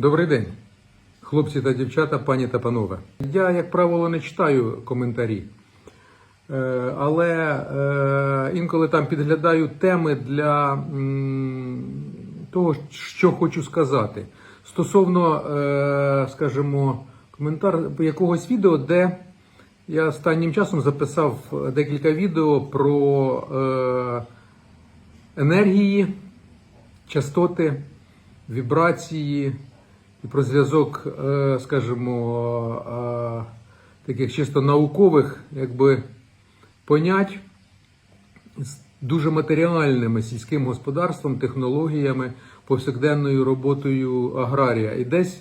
Добрий день, хлопці та дівчата, пані та панове. Я, як правило, не читаю коментарі, Е, але е, інколи там підглядаю теми для того, що хочу сказати. Стосовно, е, скажімо, коментар якогось відео, де я останнім часом записав декілька відео про енергії, частоти, вібрації і про зв'язок, е, скажімо, е, таких чисто наукових якби, понять з дуже матеріальними сільським господарством, технологіями, повсякденною роботою аграрія. І десь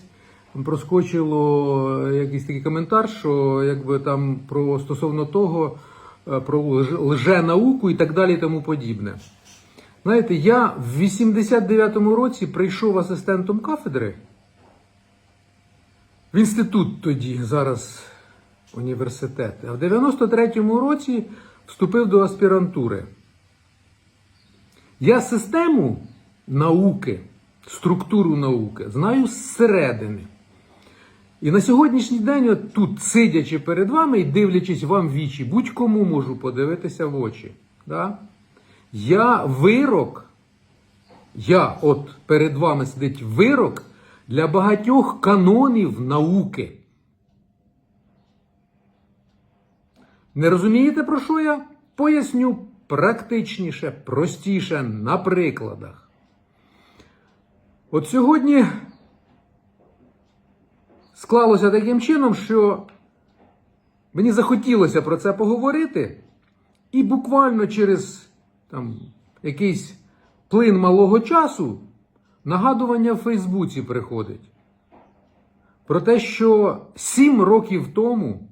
проскочило якийсь такий коментар, що якби там про стосовно того, е, про лж- лженауку і так далі, і тому подібне. Знаєте, я в 89-му році прийшов асистентом кафедри в інститут тоді, зараз університет. А в 93-му році вступив до аспірантури. Я систему науки, структуру науки знаю зсередини. І на сьогоднішній день, от тут, сидячи перед вами і дивлячись вам в вічі, будь-кому можу подивитися в очі. Да? Я вирок, я от перед вами сидить вирок для багатьох канонів науки. Не розумієте, про що я? Поясню практичніше, простіше, на прикладах. От сьогодні склалося таким чином, що мені захотілося про це поговорити, і буквально через там, якийсь плин малого часу нагадування в Фейсбуці приходить. Про те, що сім років тому,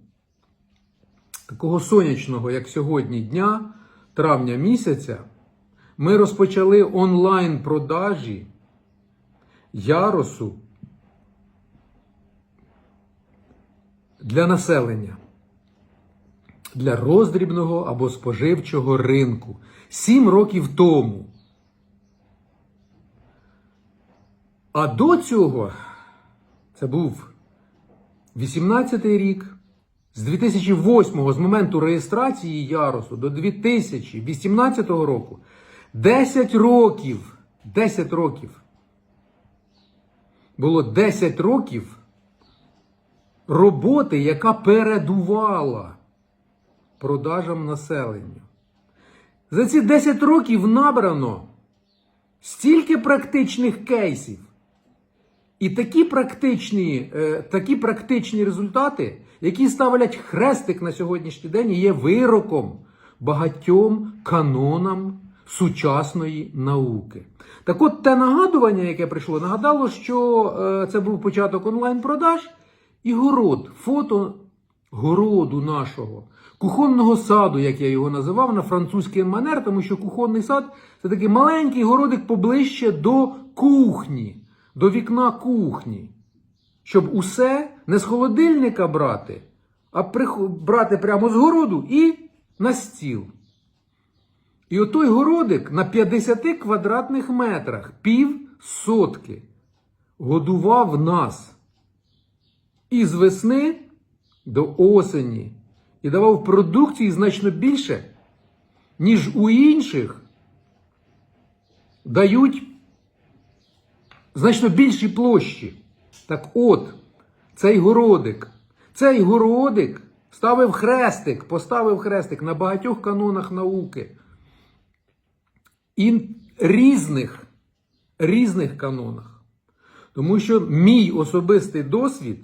такого сонячного, як сьогодні, дня, травня місяця, ми розпочали онлайн продажі яросу для населення, для роздрібного або споживчого ринку. Сім років тому. А до цього це був 18-й рік. З 2008 з моменту реєстрації Яросу до 2018 року 10 років. 10 років. Було 10 років роботи, яка передувала продажам населенню. За ці 10 років набрано стільки практичних кейсів. І такі практичні, е, такі практичні результати, які ставлять хрестик на сьогоднішній день, є вироком багатьом канонам сучасної науки. Так от те нагадування, яке прийшло, нагадало, що е, це був початок онлайн-продаж і город, фото городу нашого, кухонного саду, як я його називав, на французький манер, тому що кухонний сад це такий маленький городик поближче до кухні, до вікна кухні. Щоб усе не з холодильника брати, а брати прямо з городу і на стіл. І отой городик на 50 квадратних метрах, пів сотки, годував нас із весни до осені і давав продукції значно більше, ніж у інших дають значно більші площі. Так от, цей городик, цей городик ставив хрестик, поставив хрестик на багатьох канонах науки. І різних, різних канонах. Тому що мій особистий досвід,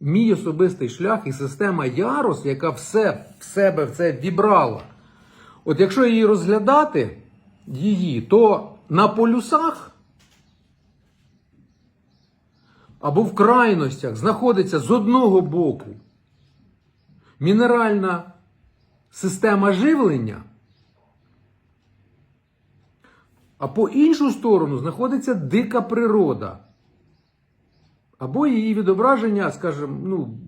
мій особистий шлях і система Ярос, яка все в себе в це вібрала. От якщо її розглядати, її, то на полюсах або в крайностях знаходиться з одного боку мінеральна система живлення, а по іншу сторону знаходиться дика природа. Або її відображення, скажімо, ну,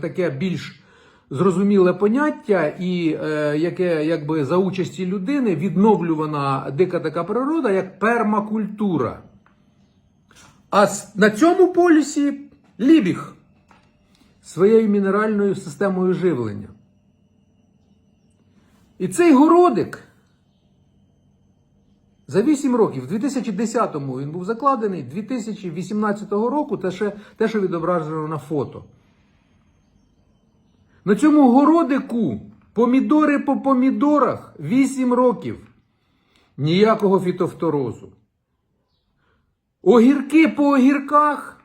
таке більш зрозуміле поняття, і е, яке якби за участі людини відновлювана дика така природа як пермакультура. А на цьому полюсі Лібіг своєю мінеральною системою живлення. І цей городик за 8 років, в 2010-му він був закладений, 2018 року те, ще, те, що відображено на фото. На цьому городику помідори по помідорах 8 років. Ніякого фітофторозу. Огірки по огірках.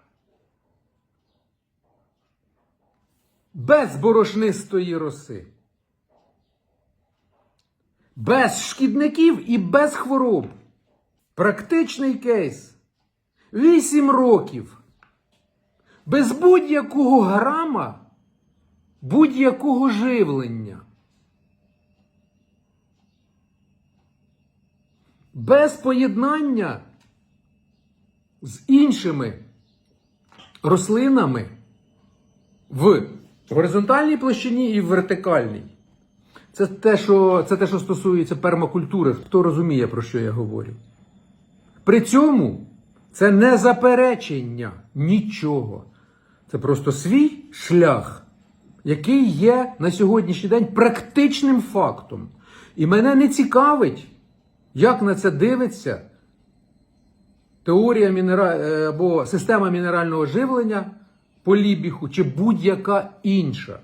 Без борошнистої роси. Без шкідників і без хвороб. Практичний кейс. 8 років. Без будь-якого грама, будь-якого живлення. Без поєднання з іншими рослинами в горизонтальній площині і в вертикальній. Це те, що, це те, що стосується пермакультури. Хто розуміє, про що я говорю. При цьому це не заперечення нічого. Це просто свій шлях, який є на сьогоднішній день практичним фактом. І мене не цікавить, як на це дивиться теорія мінера... е, або система мінерального живлення по лібіху чи будь-яка інша.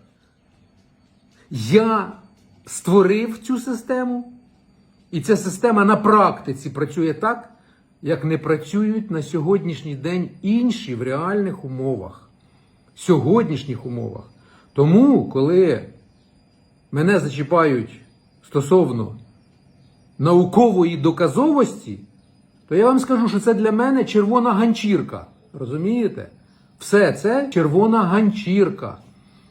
Я створив цю систему, і ця система на практиці працює так, як не працюють на сьогоднішній день інші в реальних умовах. Сьогоднішніх умовах. Тому, коли мене зачіпають стосовно наукової доказовості, то я вам скажу, що це для мене червона ганчірка. Розумієте? Все це червона ганчірка.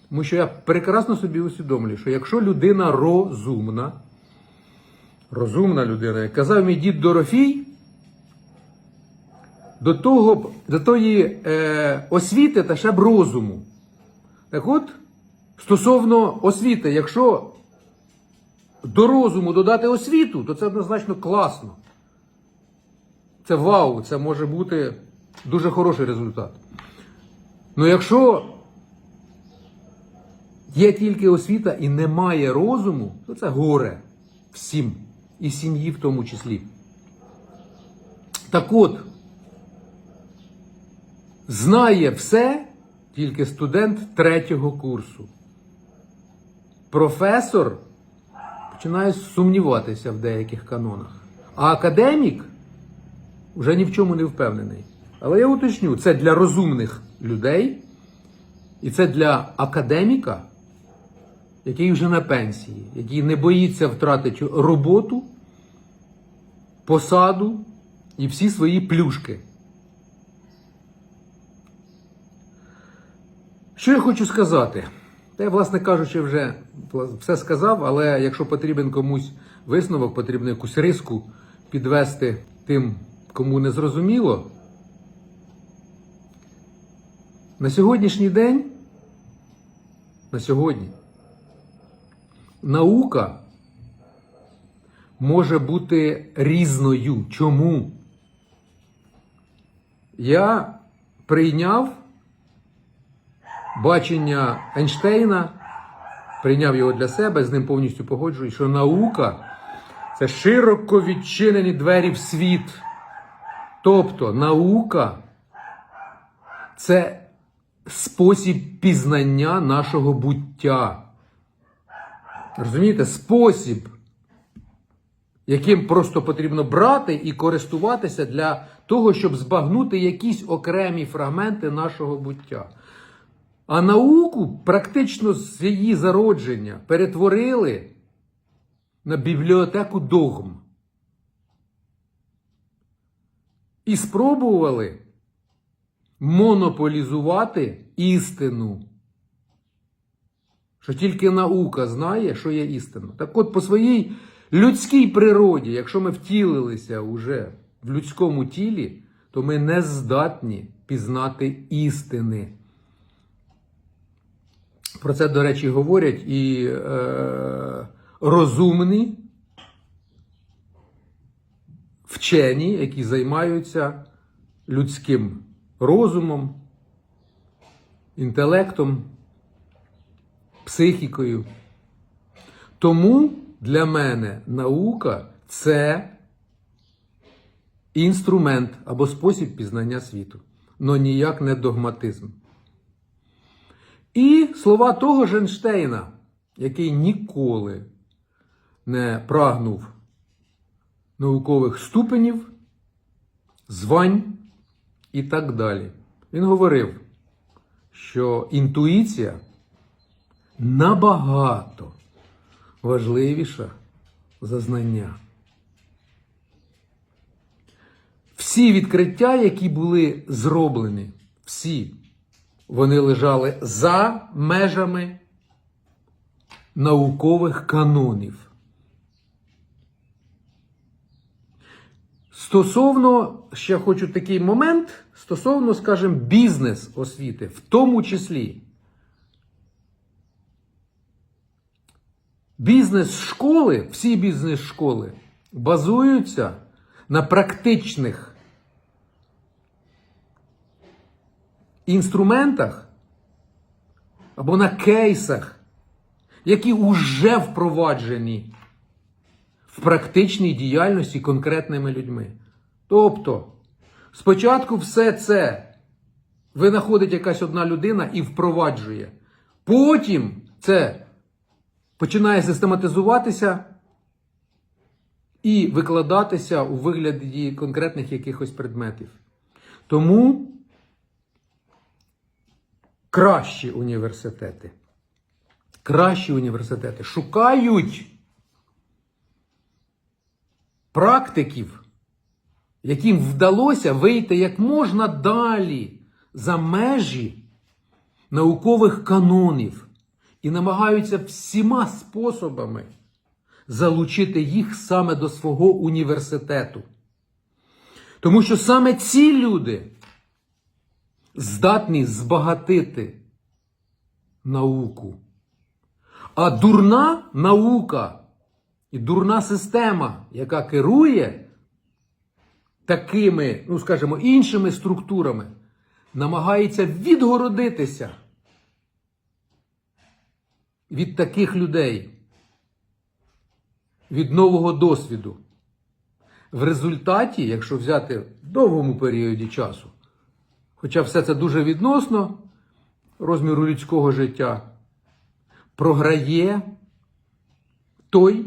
Тому що я прекрасно собі усвідомлюю, що якщо людина розумна, розумна людина, як казав мій дід Дорофій, до того, до тої е, освіти та ще б розуму. Так от, стосовно освіти, якщо до розуму додати освіту, то це однозначно класно. Це вау, це може бути дуже хороший результат. Ну якщо є тільки освіта і немає розуму, то це горе всім, і сім'ї в тому числі. Так от, знає все тільки студент третього курсу. Професор починає сумніватися в деяких канонах. А академік вже ні в чому не впевнений. Але я уточню, це для розумних людей, і це для академіка, який вже на пенсії, який не боїться втратити роботу, посаду і всі свої плюшки. Що я хочу сказати? Та я, власне кажучи, вже все сказав, але якщо потрібен комусь висновок, потрібно якусь риску підвести тим, кому не зрозуміло. На сьогоднішній день, на сьогодні, наука може бути різною. Чому? Я прийняв бачення Ейнштейна, прийняв його для себе, з ним повністю погоджуюсь, що наука це широко відчинені двері в світ. Тобто наука це спосіб пізнання нашого буття. Розумієте? Спосіб, яким просто потрібно брати і користуватися для того, щоб збагнути якісь окремі фрагменти нашого буття. А науку практично з її зародження перетворили на бібліотеку догм. І спробували монополізувати істину. Що тільки наука знає, що є істина. Так от по своїй людській природі, якщо ми втілилися уже в людському тілі, то ми не здатні пізнати істини. Про це, до речі, говорять і е, розумні вчені, які займаються людським розумом, інтелектом, психікою. Тому для мене наука це інструмент або спосіб пізнання світу, но ніяк не догматизм. І слова того ж Ейнштейна, який ніколи не прагнув наукових ступенів, звань і так далі. Він говорив, що інтуїція набагато важливіша за знання. Всі відкриття, які були зроблені, всі, вони лежали за межами наукових канонів. Стосовно, ще хочу такий момент, стосовно, скажімо, бізнес освіти, в тому числі. Бізнес-школи, всі бізнес-школи базуються на практичних інструментах або на кейсах, які вже впроваджені в практичній діяльності конкретними людьми. Тобто, спочатку все це винаходить якась одна людина і впроваджує. Потім це починає систематизуватися і викладатися у вигляді конкретних якихось предметів. Тому кращі університети, кращі університети шукають практиків, яким вдалося вийти як можна далі за межі наукових канонів і намагаються всіма способами залучити їх саме до свого університету. Тому що саме ці люди здатні збагатити науку. А дурна наука і дурна система, яка керує такими, ну скажімо, іншими структурами, намагається відгородитися від таких людей, від нового досвіду. В результаті, якщо взяти в довгому періоді часу, хоча все це дуже відносно розміру людського життя, програє той,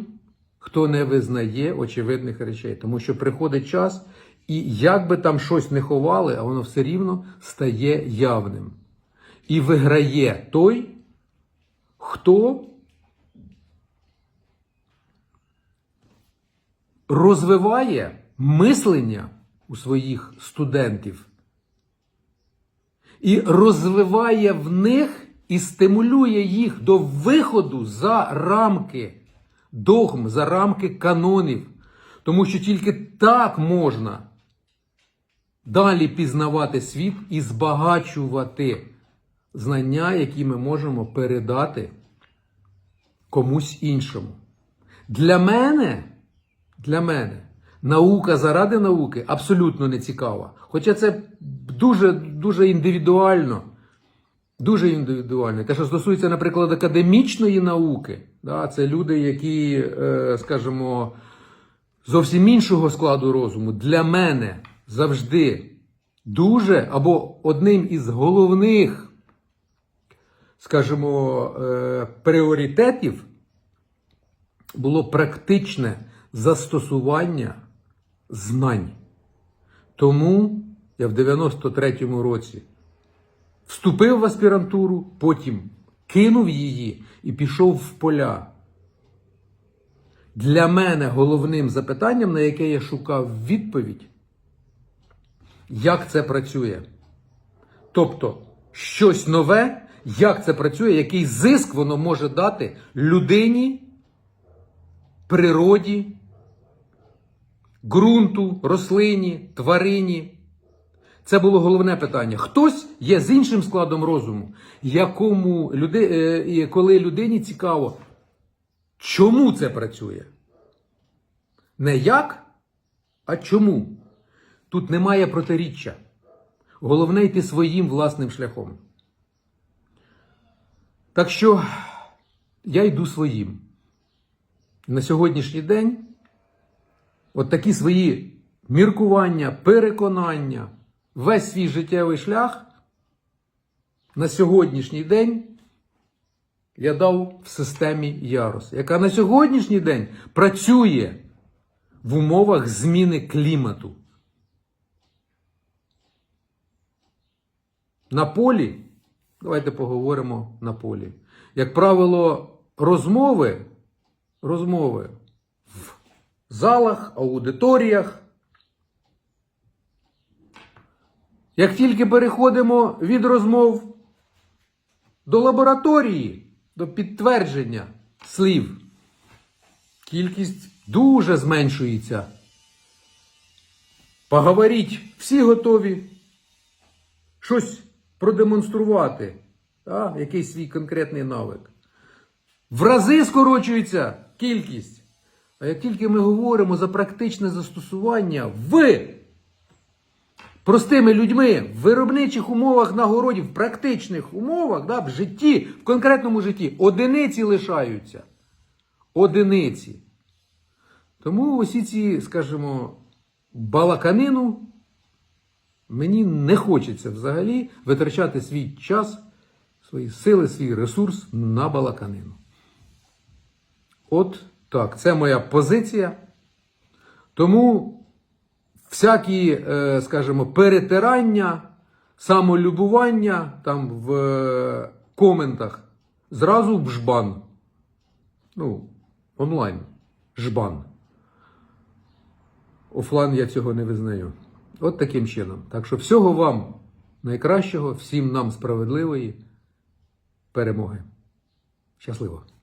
хто не визнає очевидних речей. Тому що приходить час, і як би там щось не ховали, а воно все рівно стає явним. І виграє той, хто розвиває мислення у своїх студентів і розвиває в них і стимулює їх до виходу за рамки догм, за рамки канонів. Тому що тільки так можна далі пізнавати світ і збагачувати знання, які ми можемо передати комусь іншому. Для мене, для мене наука заради науки абсолютно не цікава. Хоча це дуже, дуже індивідуально. Дуже індивідуально. Те, що стосується, наприклад, академічної науки, да, це люди, які, е, скажімо, зовсім іншого складу розуму, для мене завжди дуже або одним із головних, скажімо, е, пріоритетів було практичне застосування знань. Тому я в 93-му році вступив в аспірантуру, потім кинув її і пішов в поля. Для мене головним запитанням, на яке я шукав відповідь, як це працює. Тобто, щось нове, як це працює, який зиск воно може дати людині, природі, ґрунту, рослині, тварині. Це було головне питання. Хтось є з іншим складом розуму, якому люди, е, коли людині цікаво, чому це працює? Не як, а чому? Тут немає протиріччя. Головне йти своїм власним шляхом. Так що я йду своїм. На сьогоднішній день от такі свої міркування, переконання, весь свій життєвий шлях на сьогоднішній день я дав в системі Ярос, яка на сьогоднішній день працює в умовах зміни клімату. На полі, давайте поговоримо на полі. Як правило, розмови, розмови в залах, аудиторіях. Як тільки переходимо від розмов до лабораторії, до підтвердження слів, кількість дуже зменшується. Поговоріть, всі готові щось продемонструвати, а, якийсь свій конкретний навик. В рази скорочується кількість. А як тільки ми говоримо за практичне застосування в простими людьми в виробничих умовах на городі, в практичних умовах, да, в житті, в конкретному житті, одиниці лишаються. Одиниці. Тому усі ці, скажімо, балаканину мені не хочеться взагалі витрачати свій час, свої сили, свій ресурс на балаканину. От так, це моя позиція. Тому всякі, е, скажімо, перетирання, самолюбування там в е, коментах зразу в жбан. Ну, онлайн. Жбан. Офлайн я цього не визнаю. От таким чином. Так що всього вам найкращого, всім нам справедливої перемоги. Щасливо!